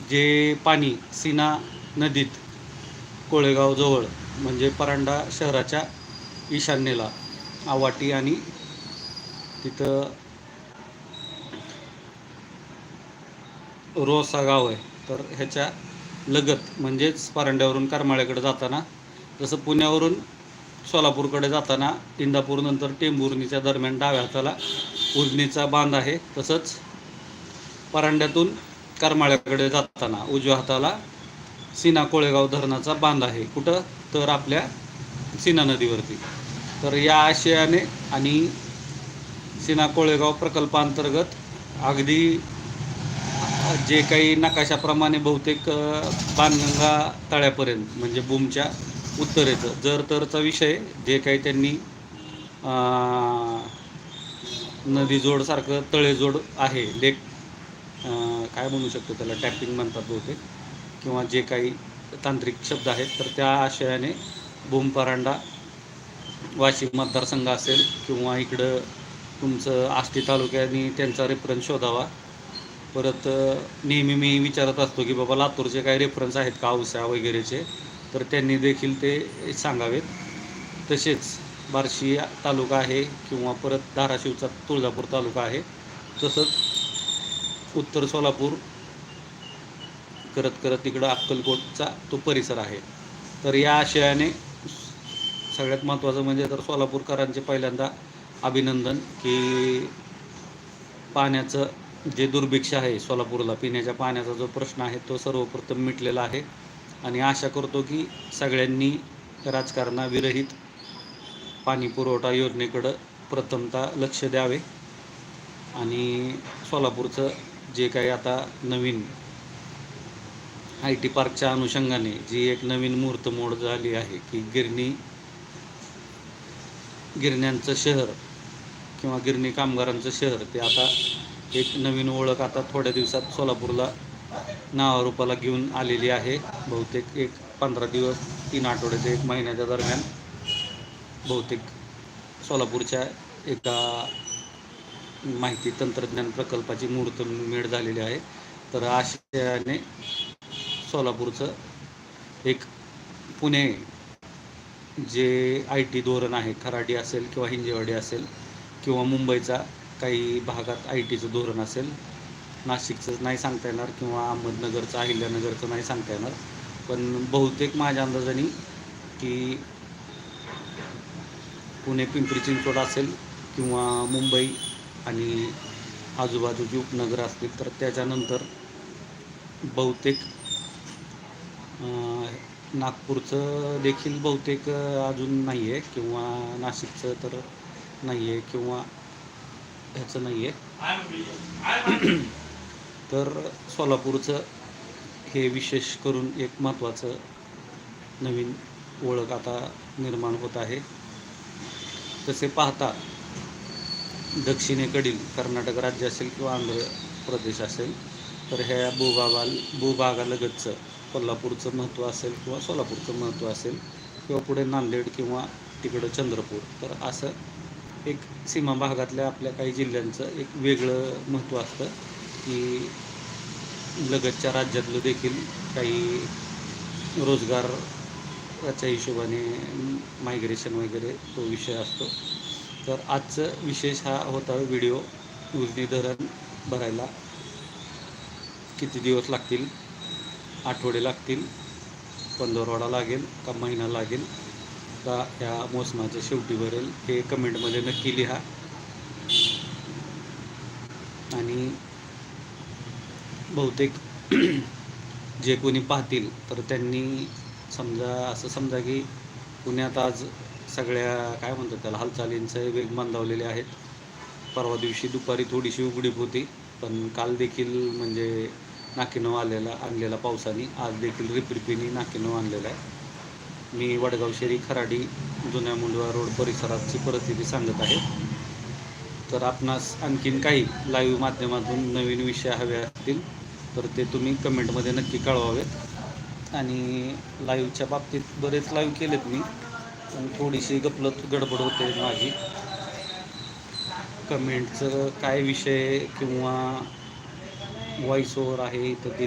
जे पाणी सीना नदीत कोळेगावजवळ म्हणजे परांडा शहराच्या ईशान्येला आवाटी आणि तिथं रोसा गाव आहे. तर ह्याच्या लगत म्हणजेच परांड्यावरून करमाळ्याकडे जाताना जसं पुण्यावरून सोलापूरकडे जाताना इंदापूर नंतर टेंभुर्णीच्या दरम्यान डाव्या हाताला उजनीचा बांध आहे तसंच परांड्यातून करमाळ्याकडे जाताना उजव्या हाताला सीना कोळेगाव धरणाचा बांध आहे. कुठं? तर आपल्या सीना नदीवरती. तर या आशयाने आणि सीना कोळेगाव प्रकल्पांतर्गत अगदी जे काही नकाशाप्रमाणे बहुतेक बाणगंगा तळ्यापर्यंत म्हणजे बूमच्या उत्तरेचं जर तरचा विषय जे काही त्यांनी नदीजोडसारखं तळेजोड आहे लेक काय म्हणू शकतो त्याला? टॅपिंग म्हणतात बहुतेक. किंवा जे काही तांत्रिक शब्द आहेत तर त्या आशयाने भूमपरांडा वाशिम मतदारसंघ असेल किंवा इकडं तुमचं आष्टी तालुक्याने त्यांचा रेफरन्स शोधावा. परत नेहमी मी विचारत असतो की बाबा लातूरचे काही रेफरन्स आहेत का औसा वगैरेचे? तर त्यांनी देखील ते सांगावेत. तसेच बार्शी तालुका आहे किंवा परत धाराशिवचा तुळजापूर तालुका आहे तसंच उत्तर सोलापूर करत करत तिकडं अक्कलकोटचा तो परिसर आहे. तर या आशयाने सगळ्यात महत्त्वाचं म्हणजे तर सोलापूरकरांचे पहिल्यांदा अभिनंदन की पाण्याचं जे दुर्भिक्ष आहे सोलापूरला पिण्याच्या पाण्याचा जो प्रश्न आहे तो सर्वप्रथम मिटलेला आहे. आणि आशा करतो की सगळ्यांनी राजकारणाविरहित पाणी पुरवठा योजनेकडं प्रथमतः लक्ष द्यावे आणि सोलापूरचं जे काही आता नवीन आय टी पार्कच्या अनुषंगाने जी एक नवीन मूर्तमोड झाली आहे की गिरणी गिरण्यांचं शहर किंवा गिरणी कामगारांचं शहर ते आता एक नवीन ओळख आता थोड्या दिवसात सोलापूरला नावारूपाला घेऊन आलेली आहे. बहुतेक एक पंधरा दिवस तीन आठवडे ते एक महिन्याच्या दरम्यान बहुतेक सोलापूरच्या एका माहिती तंत्रज्ञान प्रकल्पाची मुहूर्तमेढ झालेली आहे. तर आशयाने सोलापूरचं एक पुणे जे आय टी धोरण आहे खराडी असेल किंवा हिंजेवाडी असेल किंवा मुंबईचा काही भागात आय टीचं धोरण असेल नाशिकचं नाही सांगता येणार किंवा अहमदनगरचं अहिल्यानगरचं नाही सांगता येणार. पण बहुतेक माझ्या अंदाजाने की पुणे पिंपरी चिंचवड असेल किंवा मुंबई आणि आजूबाजूची उपनगर असतील तर त्याच्यानंतर बहुतेक नागपूरचं देखील बहुतेक अजून नाही आहे किंवा नाशिकचं तर नाही आहे किंवा ह्याचं नाही आहे तर सोलापूरचं हे विशेष करून एक महत्त्वाचं नवीन ओळख आता निर्माण होत आहे. तसे पाहता दक्षिणेकडील कर्नाटक राज्य असेल किंवा आंध्र प्रदेश असेल तर ह्या भूभागाल भूभागालगतचं कोल्हापूरचं महत्त्व असेल किंवा सोलापूरचं महत्त्व असेल किंवा पुढे नांदेड किंवा तिकडं चंद्रपूर तर असं एक सीमा भागातल्या आपल्या काही जिल्ह्यांचं एक वेगळं महत्त्व असतं की लगतच्या राज्यातलं देखील काही रोजगाराच्या हिशोबाने मायग्रेशन वगैरे तो विषय असतो. तर आजचं विशेष हा होता व्हिडिओ. उजनी धरण भरायला. किती दिवस लागतील? आठवडे लागतील. पंधरवडा लागेल का महिना लागेल? का ह्या मोसमाच्या शेवटी भरेल हे कमेंटमध्ये नक्की लिहा. आणि बहुतेक जे कोणी पाहतील तर त्यांनी समजा असं समजा की पुण्यात आज सगळ्या काय म्हणतात त्याला हालचालींचे वेग मंदावलेले आहेत. परवा दिवशी दुपारी थोडीशी उघडीप होती पण काल देखील म्हणजे नाकीनव आलेला आणलेला पावसाने आज देखील रिपरिपीने नाकीनव आणलेला आहे. मी वडगाव शेरी खराडी जुन्या मुंडवा रोड परिसराची परिस्थिती सांगत आहे. तर आपणास आणखीन काही लाईव्ह माध्यमातून नवीन विषय हवे असतील तर ते तुम्ही कमेंटमध्ये नक्की कळवावेत. आणि लाईव्हच्या बाबतीत बरेच लाईव्ह केलेत मी. थोडीशी गपलत गडबड होते माझी. कमेंटचं काय विषय किंवा व्हॉइस ओव्हर आहे तर ते